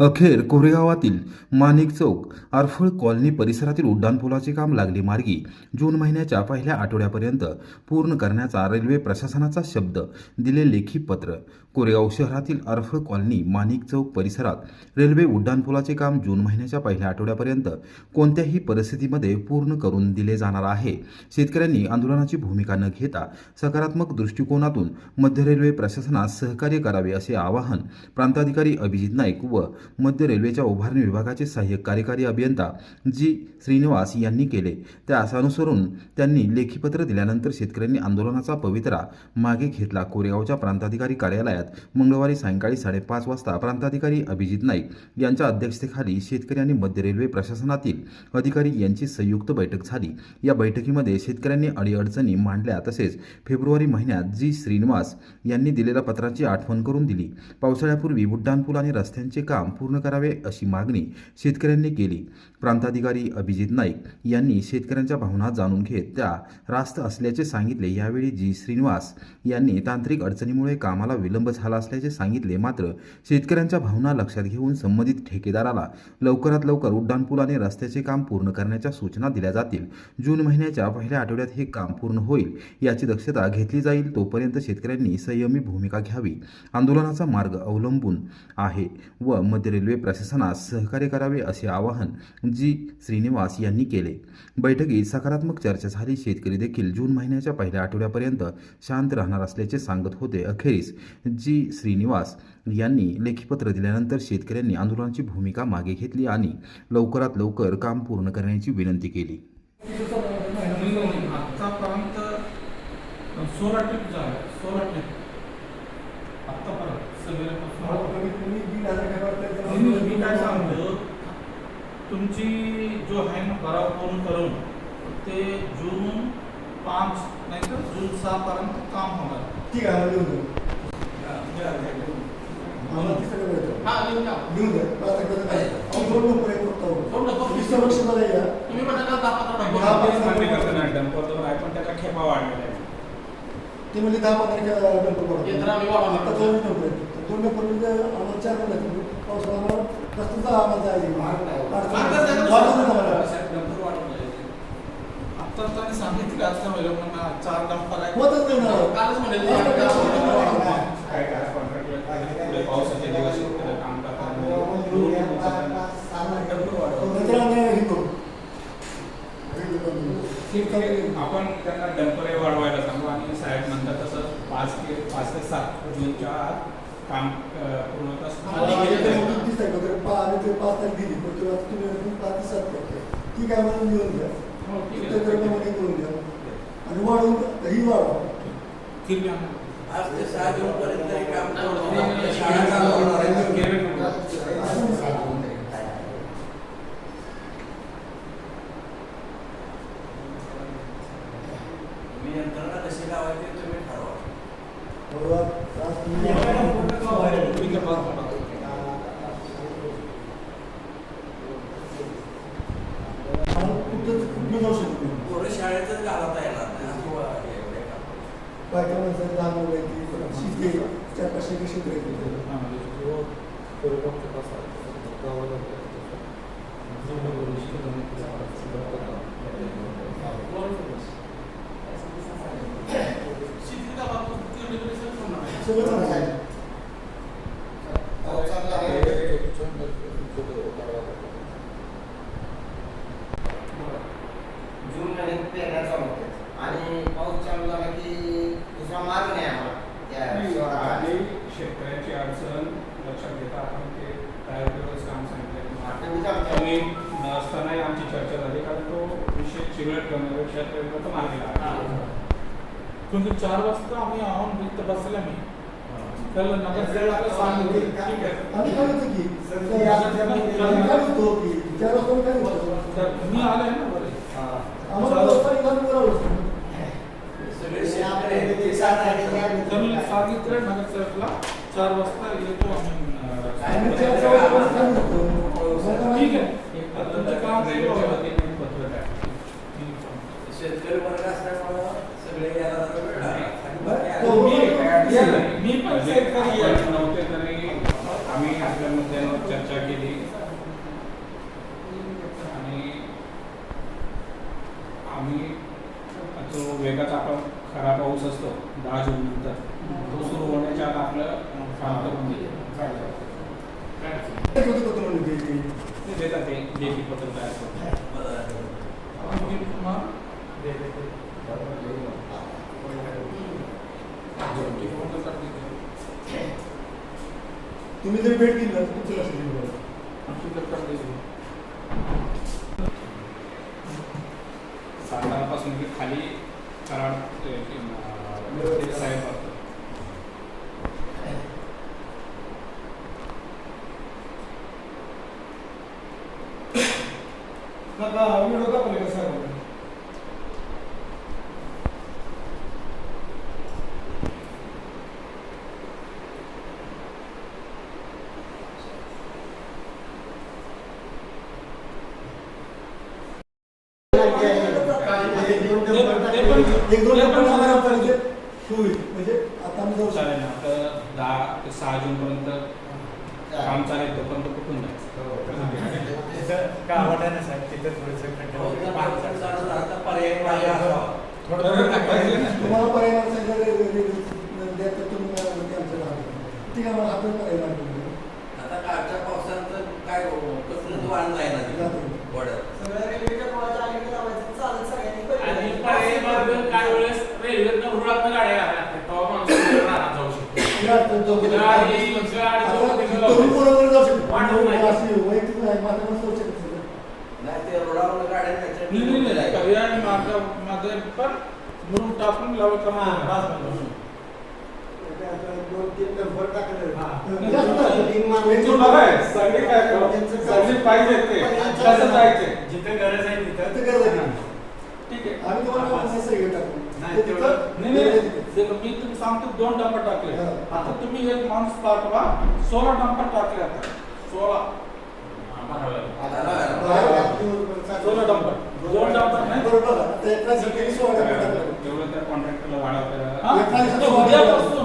अखेर कोरेगावातील माणिक चौक आरफळ कॉलनी परिसरातील उड्डाणपुलाचे काम लागले मार्गी. जून महिन्याच्या पहिल्या आठवड्यापर्यंत पूर्ण करण्याचा रेल्वे प्रशासनाचा शब्द दिले लेखी पत्र. कोरेगाव शहरातील आरफळ कॉलनी माणिक चौक परिसरात रेल्वे उड्डाणपुलाचे काम जून महिन्याच्या पहिल्या आठवड्यापर्यंत कोणत्याही परिस्थितीमध्ये पूर्ण करून दिले जाणार आहे. शेतकऱ्यांनी आंदोलनाची भूमिका न घेता सकारात्मक दृष्टिकोनातून मध्य रेल्वे प्रशासनास सहकार्य करावे असे आवाहन प्रांताधिकारी अभिजित नाईक व मध्य रेल्वेच्या उभारणी विभागाचे सहाय्यक कार्यकारी अभियंता जी श्रीनिवास यांनी केले. त्या असानुसरून त्यांनी लेखीपत्र दिल्यानंतर शेतकऱ्यांनी आंदोलनाचा पवित्रा मागे घेतला. कोरेगावच्या प्रांताधिकारी कार्यालयात मंगळवारी सायंकाळी साडेपाच वाजता प्रांताधिकारी अभिजित नाईक यांच्या अध्यक्षतेखाली शेतकरी आणि मध्य रेल्वे प्रशासनातील अधिकारी यांची संयुक्त बैठक झाली. या बैठकीमध्ये शेतकऱ्यांनी अडीअडचणी मांडल्या. तसेच फेब्रुवारी महिन्यात जी श्रीनिवास यांनी दिलेल्या पत्राची आठवण करून दिली. पावसाळ्यापूर्वी उड्डाणपूल आणि रस्त्यांचे काम पूर्ण करावे अशी मागणी शेतकऱ्यांनी केली. प्रांताधिकारी अभिजित नाईक यांनी शेतकऱ्यांच्या भावना जाणून घेत त्या रास्त असल्याचे सांगितले. यावेळी जी. श्रीनिवास यांनी तांत्रिक अडचणीमुळे कामाला विलंब झाला असल्याचे सांगितले. मात्र शेतकऱ्यांच्या भावना लक्षात घेऊन संबंधित ठेकेदाराला लवकरात लवकर उड्डाणपूल आणि रस्त्याचे काम पूर्ण करण्याच्या सूचना दिल्या जातील. जून महिन्याच्या पहिल्या आठवड्यात हे काम पूर्ण होईल याची दक्षता घेतली जाईल तोपर्यंत शेतकऱ्यांनी संयमी भूमिका घ्यावी. आंदोलनाचा मार्ग अवलंबून आहे व मध्य रेल्वे प्रशासनास सहकार्य करावे असे आवाहन जी श्रीनिवास यांनी केले. बैठकीत सकारात्मक चर्चा झाली. शेतकरी देखील जून महिन्याच्या पहिल्या आठवड्यापर्यंत शांत राहणार असल्याचे सांगत होते. अखेरीस जी श्रीनिवास यांनी लेखीपत्र दिल्यानंतर शेतकऱ्यांनी आंदोलनाची भूमिका मागे घेतली आणि लवकरात लवकर काम पूर्ण करण्याची विनंती केली. सोळा ट्रिप झाला सोळा ट्रिप. आत्तापर्यंत सगळे काय सांगतो? तुमची जो आहे ना भराव करून करून ते जून पाच नाही तर जून सहापर्यंत काम होणार. ठीक आहे लिहून देऊ. हा लिहून. द्या. लिहून द्या. काय नंबर एक लक्ष मला या तुम्ही दहा पंधरा मान्य करतो ना आहे पण त्याचा खेपा वाढलेला आहे. ते म्हणजे दहा. आता दोन. दोन म्हणजे आम्हाला चार आम्हाला रस्त्याचा आम्हाला त्यांनी सांगितलं का आज चार डंपर आहे होतच नाही ना. कालच काय पावसाचे दिवस काम ठीक आहे. आपण त्यांना डंपर वाढवायला सांगू आणि साहेब म्हणतात तसं पाच ते पाच ते सात जूनच्या आत काम अं, पूर्णतः ते का? तर पा- आम्ही ते पाच तारीख दिली. पण तेव्हा तुम्ही अजून पाच ते सात करताय. ठीक आहे मला लिहून द्या हो, आहे. प्रमाणे करून द्या आणि वाढवून ही वाढवा ठीक आहे. आज ते सहा जून पर्यंत हे काम शाळा चालू होणार आहे. मी यंत्रणा कशी लावायची तुम्ही ठरवा बरोबर आज तुम्ही- ठीक आहे, बघा, बघा. आम्हाला कुठं- कुठलं जाऊ शकत नाही. पोरं शाळेतच घालता येणार नाही असं वा- हे एवढे काम. बायका माणसाला लहान मुलं आहेत ती, परत शिकते, चार पाचशे कशी करायची शेतीच्या बाबतीत किलोमीटर होणार आहे. सगळं चांगलं आहे. जून महिन्यात पेरण्या चालू होतात आणि पाऊस चालू झाला की दुसरा मार्ग नाही आम्हाला त्या शहराचा. आणि शेतकऱ्याची अडचण लक्षात घेता आपण ते प्रायोरिटीवरच काम सांगितलं कमी नसतानाही आमची चर्चा झाली कारण तो विषय मार्गी लागला चार वाजता आम्ही आहोत इथं बसले मी. त्याला नगरसेवकाला सांगितलं. ठीक आहे. मी आले ना बरे आम्हाला रस्ता निघाला बोलावं. सगळे शेतकरी आहेत, ते सात आहे. तर मी सांगितलं नगरसेवकला चार वाजता येतो आम्ही? ठीक आहे. तुमचं काम शेतकरी सगळे म्हणजे नव्हते तरी आम्ही आपल्या मुद्द्यांवर चर्चा केली. आणि आम्ही जो वेगाचा आपण खरा पाऊस असतो दहा जून नंतर. तो सुरू होण्याच्या आत आपलं काम करून दिले. काय देतात ते लेखी पत्र तयार करतात तुम्ही जर भेट दिली तर तुमचं लक्ष देईल बरोबर. सातारापासून इकडे खाली कराड साहेब व्हिडिओ दाखवले का सर एक दोन टप्पा आम्हाला पाहिजे होईल म्हणजे आता आम्ही जाऊ चालेल ना तर दहा ते सहा जून पर्यंत काम चालेल तोपर्यंत कुठून जायचं तुम्हाला पर्याय द्या तर तुम्ही मला म्हणते आमचं नाव ठीक आहे मला आपण पर्याय लागतो आता कालच्या पावसानं तर काय कसलं वाहन जायला सगळ्या रेल्वेच्या पुलाच्या अलीकडे लावायचं चालत सगळ्यांनी आणि पहिले. पर्यायी मार्ग काय वेळेस रेल्वेतनं रुळातनं गाड्या घालायला लागतात तेव्हा माणूस रानात जाऊ शकतो पोरांवर जाऊ शकतो नाही. अशी वैयक्तिक नाही. मात्र जाऊ शकतो सगळं. नाही. ते रोडावर गाड्या न्यायच्या. नाही नाही नाही. पर्याय मार्गमध्ये पण मुरुम टाकून लावत दोन तीन नंबर टाकले तुम्ही बघाय, सगळे काय करू? सगळे पाहिजे ते. कसं जायचं? जिथे गरज आहे तिथं. गरज आहे. ठीक आहे. आम्ही तुम्हाला नाही, मी तुम्ही सांगतो दोन डंपर टाकले. आता तुम्ही एक माणूस पाठवा सोळा डंपर टाकले आता. सोळा. सोळा डंपर दोन डंपर नाही? बरोबर. सोळा डंपर टाकले. तेवढं त्या कॉन्ट्रॅक्टरला सोळा उद्यापासून.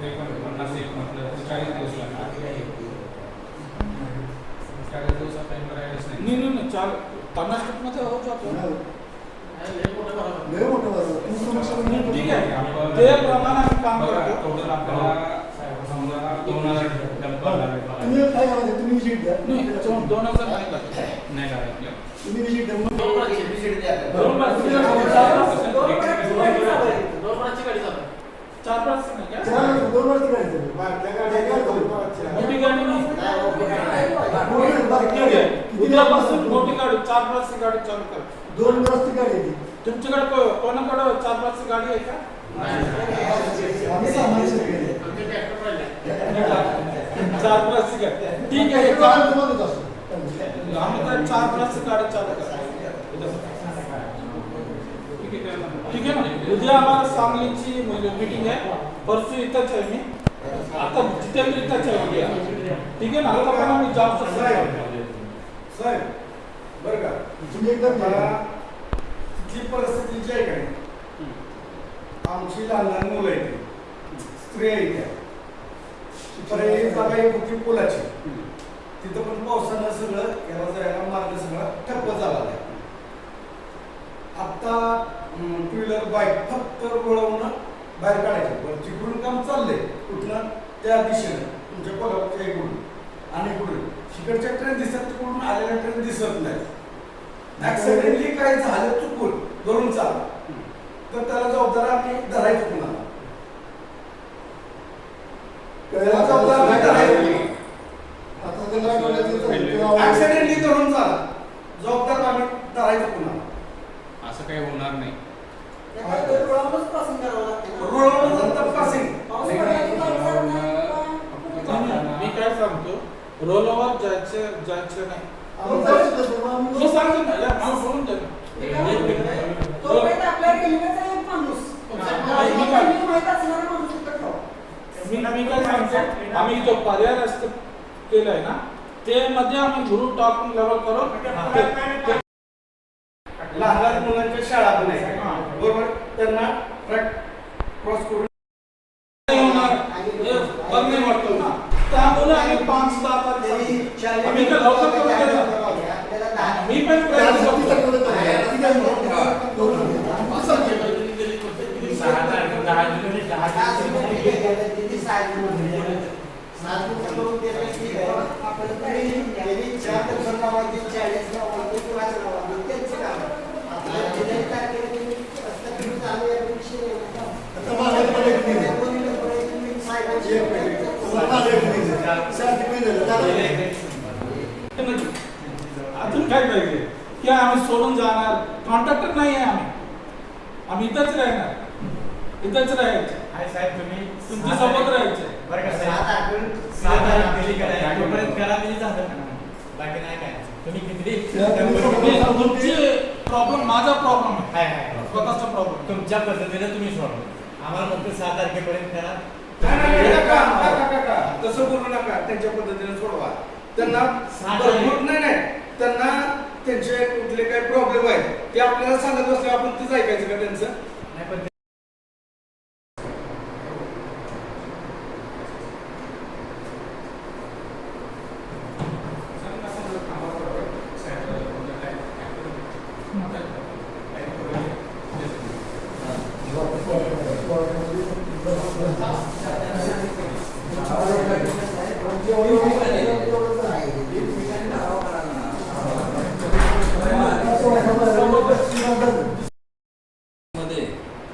त्रेपन्न पन्नास एक म्हटलं तर चाळीस दिवस लागतात चाळीस दिवसात काही करायलाच नाही. नाही नाही नाही चाल पन्नास टक्के मध्ये होत जातो लय मोठं घ्या. ठीक आहे. ते प्रमाणे आम्ही काम करतो. टोटल आपल्याला समजा दोन हजार. तुम्ही काय करायचं तुम्ही विजिट द्या. नाही दोन दोन हजार नाही लागत. नाही लागत. तुम्ही विजिट द्या. मग दोन visit द्या. दोन वर्षाची visit द्या. दोन वर्षाची visit द्या. दोन वर्षाची गाडी चालू चार पाच नाही का? चार दोन वर्ष करायचं काय करायचं? मोठी गाडी नाही. किती उद्यापासून मोठी गाडी चार पाच गाडी चालू कर. दोन रस्ते गाडी. तुमच्याकडे को- कोणाकडे चार पाच गाडी आहे का? चार पाच गाडी. ठीक आहे एक का? वेळा तुम्हाला असतो. आम्ही तर चार पाच गाडी चालू कर ठीक आहे त्याला- ठीक आहे ना उद्या आम्हाला सांगलीची मीटिंग आहे परसू इथंच आहे मी आता जिथे इथंच आहे उद्या ठीक आहे ना? आता पण आम्ही जाऊ शकतो साहेब बरं का। तुम्ही एकदम मला तिथली परिस्थिती जी आहे का नाही, आमची लहान लहान मुलं आहेत. स्त्रिया आहे त्या. पर्यायी जागा एक होती पुलाची. तिथं पण पावसानं सगळं याला जायला मार्ग सगळा ठप्प झाला आहे. आत्ता टू व्हीलर बाईक फक्त वळवणं बाहेर काढायचे. पण जिकडून काम चाललंय. कुठनं त्या दिशेनं. तुमच्या कोल्हापूरच्या इकडून. आणि इकडून. तिकडच्या ट्रेन दिसत तिकडून आलेल्या ट्रेन दिसत नाही ऍक्सिडेंटली काही झालं चुकून धरून चाल. तर त्याला जबाबदार आम्ही धरायचं कुणाला. जबाबदार रोल ओव्हर जायचे नाही. मी सांगतो ना यार मला बोलून तो माहीत माणूस. मी काय सांगतो आम्ही जो पर्याय रस्ते केलाय ना ते मध्ये आम्ही गुरु टॉप लेवल करू लहान मुलांच्या शाळा पण चाळीस त्यांचं काम. जुलै तारखेला तुम्ही चालू विषय अजून काय पाहिजे? की आम्ही सोडून जाणार? कॉन्ट्रॅक्टर नाही आहे आम्ही. आम्ही इथंच राहणार. इथंच राहायचं. आहे साहेब तुम्ही तुमच्यासोबत राहायचं. बरं का सात साहेब सात तारीख दिली करा म्हणजे झालं बाकी नाही काय? तुमची प्रॉब्लेम माझा प्रॉब्लेम आहे हाय स्वतःचा प्रॉब्लेम तुमच्या पद्धतीने तुम्ही सोडवा आम्हाला फक्त सहा तारखेपर्यंत करा नका, तसं बोलू नका त्यांच्या पद्धतीने सोडवा त्यांना भरपूर नाही नाही त्यांना त्यांचे कुठले काही प्रॉब्लेम आहेत ते आपल्याला सांगत असले आपण तेच ऐकायचं का त्यांचं नाही पण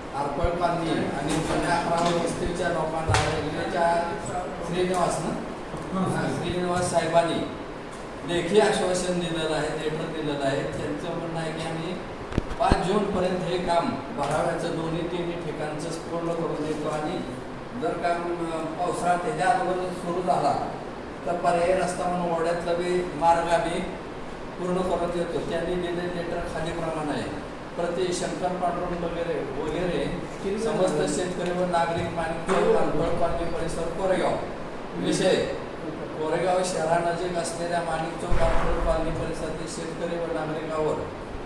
आणि जुन्या अकरा वस्तीच्या लोकांना रेल्वेच्या श्रीनिवास ना? श्रीनिवास साहेबांनी लेखी आश्वासन दिलेलं आहे लेटर दिलेलं आहे. त्यांचं म्हणणं आहे की आम्ही पाच जूनपर्यंत हे काम भराव्याचं दोन्ही तिन्ही ठिकाणचं पूर्ण करून देतो आणि जर काम पावसाळा त्याच्या अगोदर सुरू झाला तर पर्यायी रस्ता म्हणून ओढ्यातला बी मार्ग आम्ही पूर्ण करून देतो. त्यांनी दिले लेटर खालीप्रमाणे आहे. प्रति शंकर पांडुरंग वगैरे वगैरे समस्त शेतकरी व नागरिक माणिक परिसर कोरेगाव विषय. कोरेगाव शहरानजीक असलेल्या माणिक चौक पाणी परिसरातील शेतकरी व नागरिकावर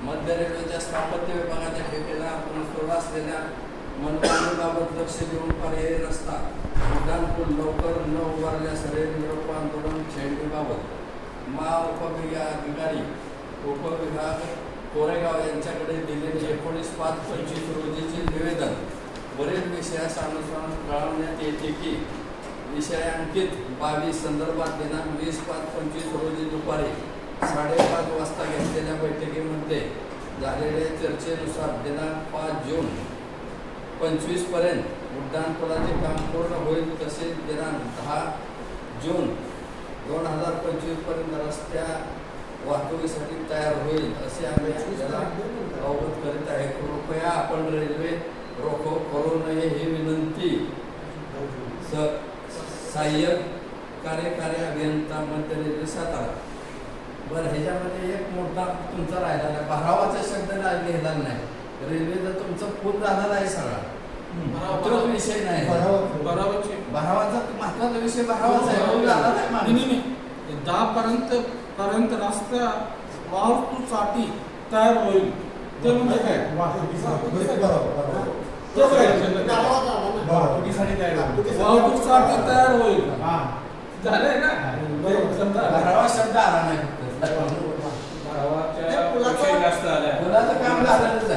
मध्य रेल्वेच्या स्थापत्य विभागाच्या ठेकेला आपण सुरू असलेल्या मनमानीबाबत लक्ष देऊन पर्यायी रस्ता उड्डाणपूल लवकर न उभारल्यास रेल निरोप आंदोलन छेडणीबाबत मा उपविभागाधिकारी उपविभाग कोरेगाव यांच्याकडे दिलेले एकोणीस पाच पंचवीस रोजीचे निवेदन वरील विषयास अनुसरून कळवण्यात येते की विषयांकित बावीस संदर्भात दिनांक वीस पाच पंचवीस रोजी दुपारी साडेपाच वाजता घेतलेल्या बैठकीमध्ये झालेल्या चर्चेनुसार दिनांक पाच जून पंचवीसपर्यंत उड्डाणपुलाचे काम पूर्ण होईल तसेच दिनांक दहा जून दोन हजार पंचवीसपर्यंत रस्त्या वाहतुकीसाठी तयार होईल असे आम्ही आपल्याला अवगत करीत आहे. कृपया आपण रेल्वे रोखो करू नये ही विनंती. स सहाय्यक कार्यकारी अभियंता मध्य रेल्वे सातारा. बरं ह्याच्यामध्ये एक मोठा तुमचा राहिला नाही भरावाचा शब्द लिहिला नाही. रेल्वेचा तुमचा पूल झालेला आहे सगळा. तो विषय नाही. बरोबर. बरोबरची भरावाचा महत्त्वाचा विषय भरावाचा आहे. पूल झाला नाही नाही. नाही, दहा पर्यंत पर्यंत रस्त्या वाहतूकसाठी तयार होईल. ते म्हणजे काय. वाहतुकीसाठी. तयार होईल. वाहतूकसाठी तयार होईल. हा. झालंय ना? भरावा शब्द आला नाही. पुलाचं काम झालेलंच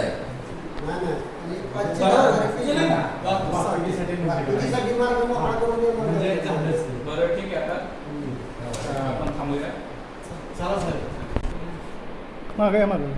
बरं ठीक आहे आता आपण थांबूया चला साहेब मागे मागे.